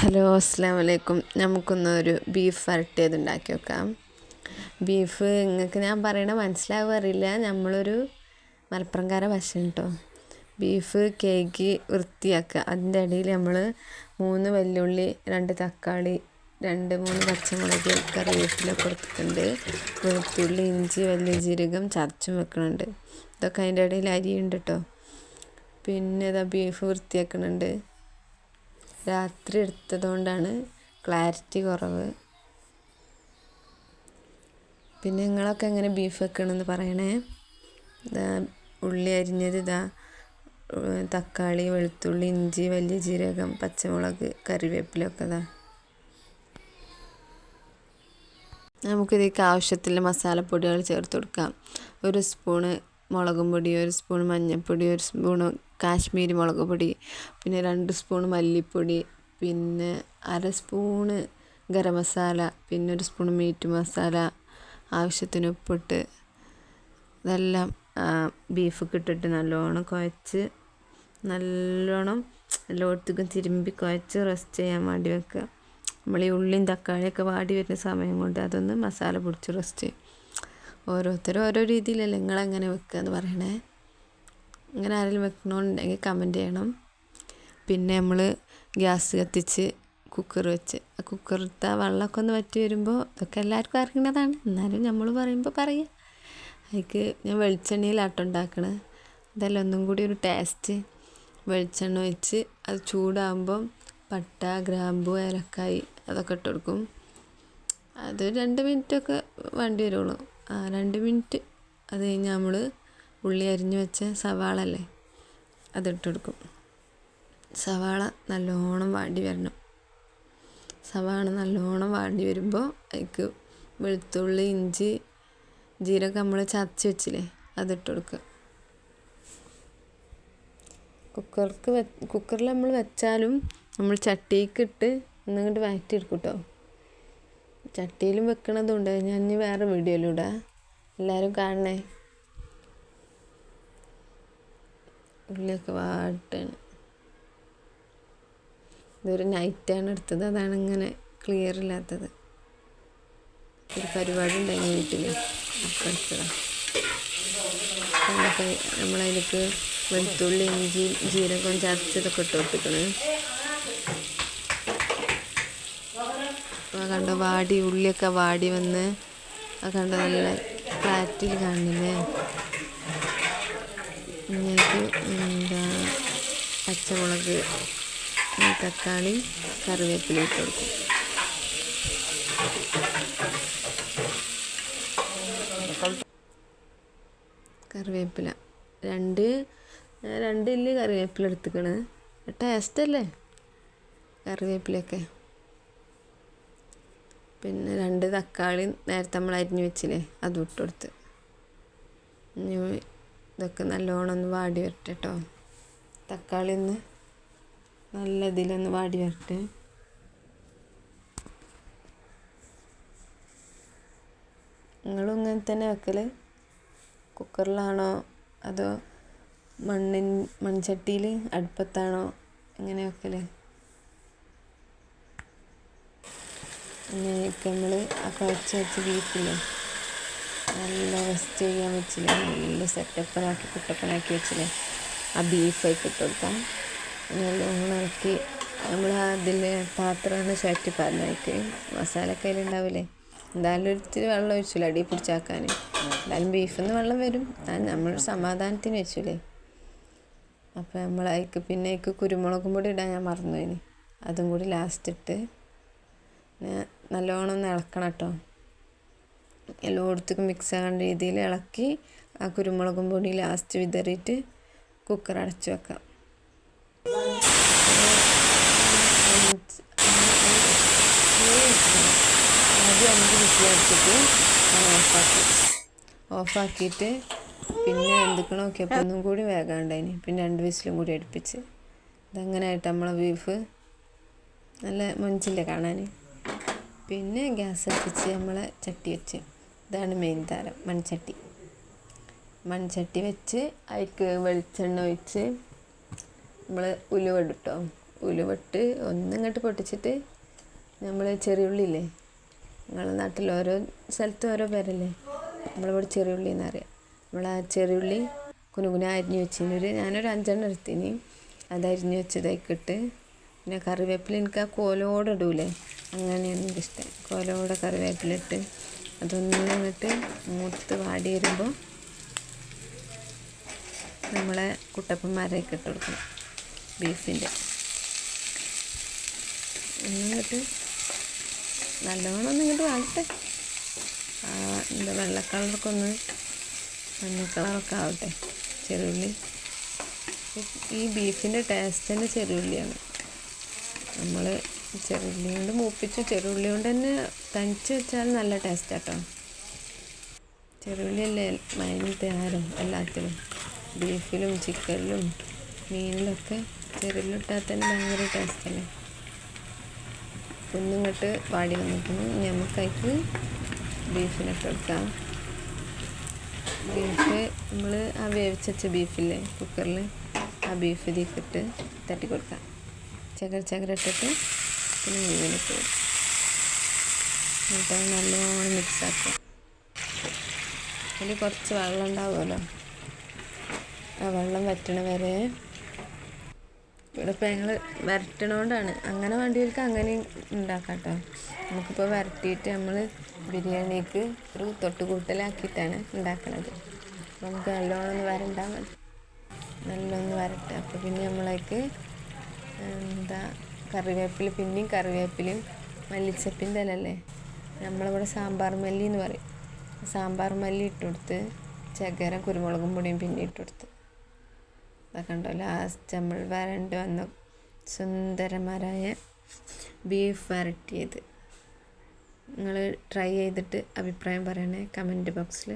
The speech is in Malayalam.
ഹലോ അസ്സാം വലൈക്കും നമുക്കൊന്നൊരു ബീഫ് വരട്ടിയത് ഉണ്ടാക്കി വെക്കാം ബീഫ് നിങ്ങൾക്ക് ഞാൻ പറയണ മനസ്സിലാവുക അറിയില്ല. നമ്മളൊരു മലപ്പുറംകാര ഭക്ഷണം കേട്ടോ ബീഫ് കേക്ക് വൃത്തിയാക്കുക. അതിന്റെ ഇടയിൽ നമ്മൾ മൂന്ന് വെല്ലുള്ളി രണ്ട് തക്കാളി രണ്ട് മൂന്ന് പച്ചമുളക് കറിവേപ്പില കൊടുത്തിട്ടുണ്ട് വെളുത്തുള്ളി ഇഞ്ചി വലിയ ജീരകം ചതച്ചും വെക്കുന്നുണ്ട് ഇതൊക്കെ അതിന്റെ ഇടയിൽ അരിയുണ്ട് കേട്ടോ പിന്നെ ഇതാ ബീഫ് വൃത്തിയാക്കുന്നുണ്ട് രാത്രി എടുത്തതുകൊണ്ടാണ് ക്ലാരിറ്റി കുറവ്. പിന്നെ നിങ്ങളൊക്കെ എങ്ങനെ ബീഫ് വെക്കണമെന്ന് പറയണേ? ഇതാ ഉള്ളി അരിഞ്ഞത് ഇതാ തക്കാളി വെളുത്തുള്ളി ഇഞ്ചി വലിയ ജീരകം പച്ചമുളക് കറിവേപ്പിലൊക്കെ ഇതാ. നമുക്കിതേക്ക് ആവശ്യത്തിലുള്ള മസാലപ്പൊടികൾ ചേർത്ത് കൊടുക്കാം. ഒരു സ്പൂണ് മുളകും പൊടി ഒരു സ്പൂൺ മഞ്ഞൾപ്പൊടി ഒരു സ്പൂണ് കാശ്മീരി മുളക് പൊടി പിന്നെ രണ്ട് സ്പൂൺ മല്ലിപ്പൊടി പിന്നെ അര സ്പൂണ് ഗരം മസാല പിന്നെ ഒരു സ്പൂൺ മീറ്റ് മസാല ആവശ്യത്തിന് ഉപ്പിട്ട് ഇതെല്ലാം ബീഫൊക്കെ ഇട്ടിട്ട് നല്ലോണം കുഴച്ച് നല്ലോണം എല്ലായിടത്തേക്കും തിരുമ്പി കുഴച്ച് റെസ്റ്റ് ചെയ്യാൻ വേണ്ടി വെക്കുക. നമ്മൾ ഈ ഉള്ളിയും തക്കാളിയൊക്കെ വാടി വരുന്ന സമയം കൊണ്ട് അതൊന്ന് മസാല പൊടിച്ച് റെസ്റ്റ് ചെയ്യും. ഓരോരുത്തരും ഓരോ രീതിയിലല്ലേ നിങ്ങളെങ്ങനെ വെക്കുക എന്ന് പറയണേ? ഇങ്ങനെ ആരെങ്കിലും വെക്കണമെന്നുണ്ടെങ്കിൽ കമന്റ് ചെയ്യണം. പിന്നെ നമ്മൾ ഗ്യാസ് കത്തിച്ച് കുക്കർ വെച്ച്. ആ കുക്കറിലത്തെ വെള്ളമൊക്കെ ഒന്ന് വറ്റി വരുമ്പോൾ ഇതൊക്കെ എല്ലാവർക്കും അറിയുന്നതാണ്. എന്നാലും നമ്മൾ പറയുമ്പോൾ പറയുക അതിക്ക് ഞാൻ വെളിച്ചെണ്ണയിലാട്ടം ഉണ്ടാക്കണത് അതെല്ലാം ഒന്നും കൂടി ഒരു ടേസ്റ്റ് വെളിച്ചെണ്ണ ഒഴിച്ച് അത് ചൂടാകുമ്പം പട്ട ഗ്രാമ്പു ഏലക്കായി അതൊക്കെ ഇട്ട് കൊടുക്കും. അത് രണ്ട് മിനിറ്റൊക്കെ വേണ്ടി വരുള്ളൂ. ആ രണ്ട് മിനിറ്റ് അത് കഴിഞ്ഞ് നമ്മൾ ഉള്ളി അരിഞ്ഞു വെച്ച സവാള അല്ലേ അതിട്ട് കൊടുക്കും സവാള നല്ലോണം വാടി വരണം. സവാള നല്ലോണം വാടി വരുമ്പോൾ അതിക്ക് വെളുത്തുള്ളി ഇഞ്ചി ജീരകം നമ്മൾ ചതച്ച് വെച്ചില്ലേ അതിട്ട് കൊടുക്കുക കുക്കർക്ക് വെ കുക്കറിൽ നമ്മൾ വെച്ചാലും നമ്മൾ ചട്ടിക്ക് ഇട്ട് ഒന്നിങ്ങോട്ട് വഴറ്റിയെടുക്കും കേട്ടോ ചട്ടിയിലും വെക്കണതുണ്ട് ഞാൻ ഇനി വേറെ വീഡിയോയിലൂടെ. എല്ലാവരും കാണണേ. ഉള്ളിയൊക്കെ വാട്ടാണ് ഇതൊരു നൈറ്റാണ് എടുത്തത്. അതാണ് ഇങ്ങനെ ക്ലിയർ ഇല്ലാത്തത്. ഒരു പരിപാടി ഉണ്ടായിരുന്നു വീട്ടിൽ അപ്പം എടുത്തതാണ് നമ്മളതിലേക്ക് വെളുത്തുള്ളി ഇഞ്ചി ജീരകം ചതച്ചതൊക്കെ ഇട്ട് കൊടുത്തിക്കണ്. കണ്ട വാടി ഉള്ളിയൊക്കെ വാടി വന്ന് ആ കണ്ട നല്ല ഫ്ലാറ്റിൽ കാണില്ലേ ഇങ്ങേക്ക് എന്താ പച്ചമുളക് തക്കാളി കറിവേപ്പില ഇട്ട് കൊടുക്കും. കറിവേപ്പില. രണ്ട് രണ്ട് ഇല്ല് കറിവേപ്പില എടുത്തുക്കണ്. ടേസ്റ്റ് അല്ലേ? കറിവേപ്പിലൊക്കെ പിന്നെ രണ്ട് തക്കാളി നേരത്തെ നമ്മൾ അരിഞ്ഞു വെച്ചില്ലേ അതും ഇട്ട് കൊടുത്ത്. ഇതൊക്കെ നല്ലോണം ഒന്ന് വാടി വരട്ടെ കേട്ടോ തക്കാളി ഒന്ന് നല്ല ഇതിലൊന്ന് വാടി വരട്ടെ. നിങ്ങളും ഇങ്ങനെ തന്നെ വെക്കൽ കുക്കറിലാണോ അതോ മണ്ണിൻ മൺചട്ടിയിൽ അടുപ്പത്താണോ എങ്ങനെ വെക്കൽ അങ്ങനെയൊക്കെ നമ്മൾ ആ കുഴച്ച് വെച്ച് ബീഫില്ലേ നല്ല റെസ്റ്റ് ചെയ്യാൻ വെച്ചില്ലേ? നല്ല സെറ്റപ്പനാക്കി കുട്ടപ്പനാക്കി വെച്ചില്ലേ? ആ ബീഫൊക്കെ ഇട്ട് കൊടുക്കാം. നല്ലോണം ഇറക്കി നമ്മൾ അതിൽ പാത്രമാണ് ചുറ്റി പറഞ്ഞായിട്ട് മസാല അതിലുണ്ടാവില്ലേ എന്തായാലും ഒരിത്തിരി വെള്ളം ഒഴിച്ചില്ല അടി പിടിച്ചാക്കാൻ എന്തായാലും ബീഫിൽ നിന്ന് വെള്ളം വരും. അത് നമ്മൾ സമാധാനത്തിന് വെച്ചില്ലേ അപ്പോൾ നമ്മൾ അതിക്ക് പിന്നെ അതിക്ക് കുരുമുളകും പൊടി ഇടാൻ ഞാൻ മറന്നു ഇനി അതും കൂടി ലാസ്റ്റ് ഇട്ട്. നല്ലോണം ഒന്ന് ഇളക്കണം കേട്ടോ എല്ലായിടത്തേക്കും മിക്സ് ആകേണ്ട രീതിയിൽ ഇളക്കി ആ കുരുമുളകും പൊടി ലാസ്റ്റ് വിതറിയിട്ട് കുക്കർ അടച്ചു വെക്കാം. ആദ്യം അഞ്ച് വിസിലടിച്ചിട്ട് ഓഫാക്കി ഓഫാക്കിയിട്ട് പിന്നെ എന്തൊക്കെയാണ് നോക്കിയപ്പോൾ ഒന്നും കൂടി വേഗാണ്ടായിന്. പിന്നെ രണ്ട് വിസിലും കൂടി അടുപ്പിച്ച്. ഇതങ്ങനെ ആയിട്ട് നമ്മളെ ബീഫ് നല്ല മൊഞ്ചില്ലേ കാണാൻ പിന്നെ ഗ്യാസ് അടുപ്പിച്ച് നമ്മളെ ചട്ടി വെച്ച്. ഇതാണ് മെയിൻ താരം മൺചട്ടി. മൺചട്ടി വെച്ച് അതിക്ക് വെളിച്ചെണ്ണ ഒഴിച്ച് നമ്മൾ ഉലുവ ഇട്ടോ ഉലുവട്ട് ഒന്നിങ്ങോട്ട് പൊട്ടിച്ചിട്ട് നമ്മൾ ചെറിയുള്ളില്ലേ നിങ്ങളുടെ നാട്ടിൽ ഓരോ സ്ഥലത്ത് ഓരോ പേരല്ലേ നമ്മളിവിടെ ചെറിയുള്ളി എന്നറിയാം നമ്മൾ ആ ചെറിയുള്ളി കുനുകുന അരിഞ്ഞ് വെച്ചിനൊരു ഞാനൊരു അഞ്ചെണ്ണം എടുത്തിന്. അത് അരിഞ്ഞ് വെച്ചതായിക്കിട്ട്. പിന്നെ കറിവേപ്പില എനിക്ക് ആ കോലോടെ ഇടൂലേ അങ്ങനെയാണ് എനിക്കിഷ്ടം. കോലോടെ കറിവേപ്പില ഇട്ട് അതൊന്നും ഇങ്ങോട്ട് മൂത്ത് വാടി വരുമ്പോൾ നമ്മളെ കുട്ടപ്പന്മാരെയൊക്കെ ഇട്ട് കൊടുക്കണം ബീഫിന്റെ. എന്നിട്ട് നല്ലോണം ഒന്നിങ്ങോട്ട് ആ എന്താ വെള്ള കളറൊക്കെ ഒന്ന് മഞ്ഞ കളറൊക്കെ ആവട്ടെ. ചെറുള്ളി ഈ ബീഫിന്റെ ടേസ്റ്റ് തന്നെ ചെറുള്ളിയാണ് നമ്മൾ ചെറുള്ളി കൊണ്ട് മൂപ്പിച്ചു ചെറുള്ളി കൊണ്ട് തന്നെ തനിച്ച് വെച്ചാൽ നല്ല ടേസ്റ്റ് കേട്ടോ ചെറുള്ളിയല്ലേ ആരും എല്ലാത്തിലും. ബീഫിലും ചിക്കനിലും മീനിലൊക്കെ ചെറുള്ളി ഇട്ടാൽ തന്നെ ഭയങ്കര ടേസ്റ്റല്ലേ കുഞ്ഞിങ്ങോട്ട് വാടി വന്നിട്ടുണ്ട് ഞമ്മക്കായിട്ട് ബീഫിനൊക്കെ എടുക്കാം ബീഫ് നമ്മൾ ആ വേവിച്ച വെച്ച ബീഫില്ലേ കുക്കറിൽ ആ ബീഫ് ഇതിക്കിട്ട് തട്ടി കൊടുക്കാം ചകര ചകര ഇട്ടിട്ട് പിന്നെ മീനിട്ട് കൊടുക്കും എന്നിട്ട് നല്ലോണം മിക്സാക്കും അതിൽ കുറച്ച് വെള്ളം ഉണ്ടാവുമല്ലോ? ആ വെള്ളം വറ്റണ വരെ ഇവിടെ ഞങ്ങൾ വരട്ടണോണ്ടാണ്. അങ്ങനെ വണ്ടികൾക്ക് അങ്ങനെ ഉണ്ടാക്കാം കേട്ടോ നമുക്കിപ്പോൾ വരട്ടിയിട്ട് നമ്മൾ ബിരിയാണിക്ക് ഒരു തൊട്ടുകൂട്ടലാക്കിയിട്ടാണ് ഉണ്ടാക്കണത്. നമുക്ക് നല്ലോണം ഒന്ന് വരണ്ടാൽ മതി. നല്ലോണം വരട്ടെ. അപ്പോൾ പിന്നെ നമ്മളേക്ക് എന്താ കറിവേപ്പില പിന്നെയും കറിവേപ്പിലയും മല്ലിച്ചപ്പിന്റെ ഇലല്ലേ നമ്മളിവിടെ സാമ്പാർ മല്ലി എന്ന് പറയും. സാമ്പാർ മല്ലി ഇട്ട് കൊടുത്ത് ചകരം കുരുമുളകും പൊടിയും പിന്നെ ഇട്ട് കൊടുത്ത് അതൊക്കെ ഉണ്ടോ ലാസ്റ്റ് നമ്മൾ വരണ്ട് വന്ന സുന്ദരമാരായ ബീഫ് വരട്ടിയത്. നിങ്ങൾ ട്രൈ ചെയ്തിട്ട് അഭിപ്രായം പറയണേ കമന്റ് ബോക്സിൽ.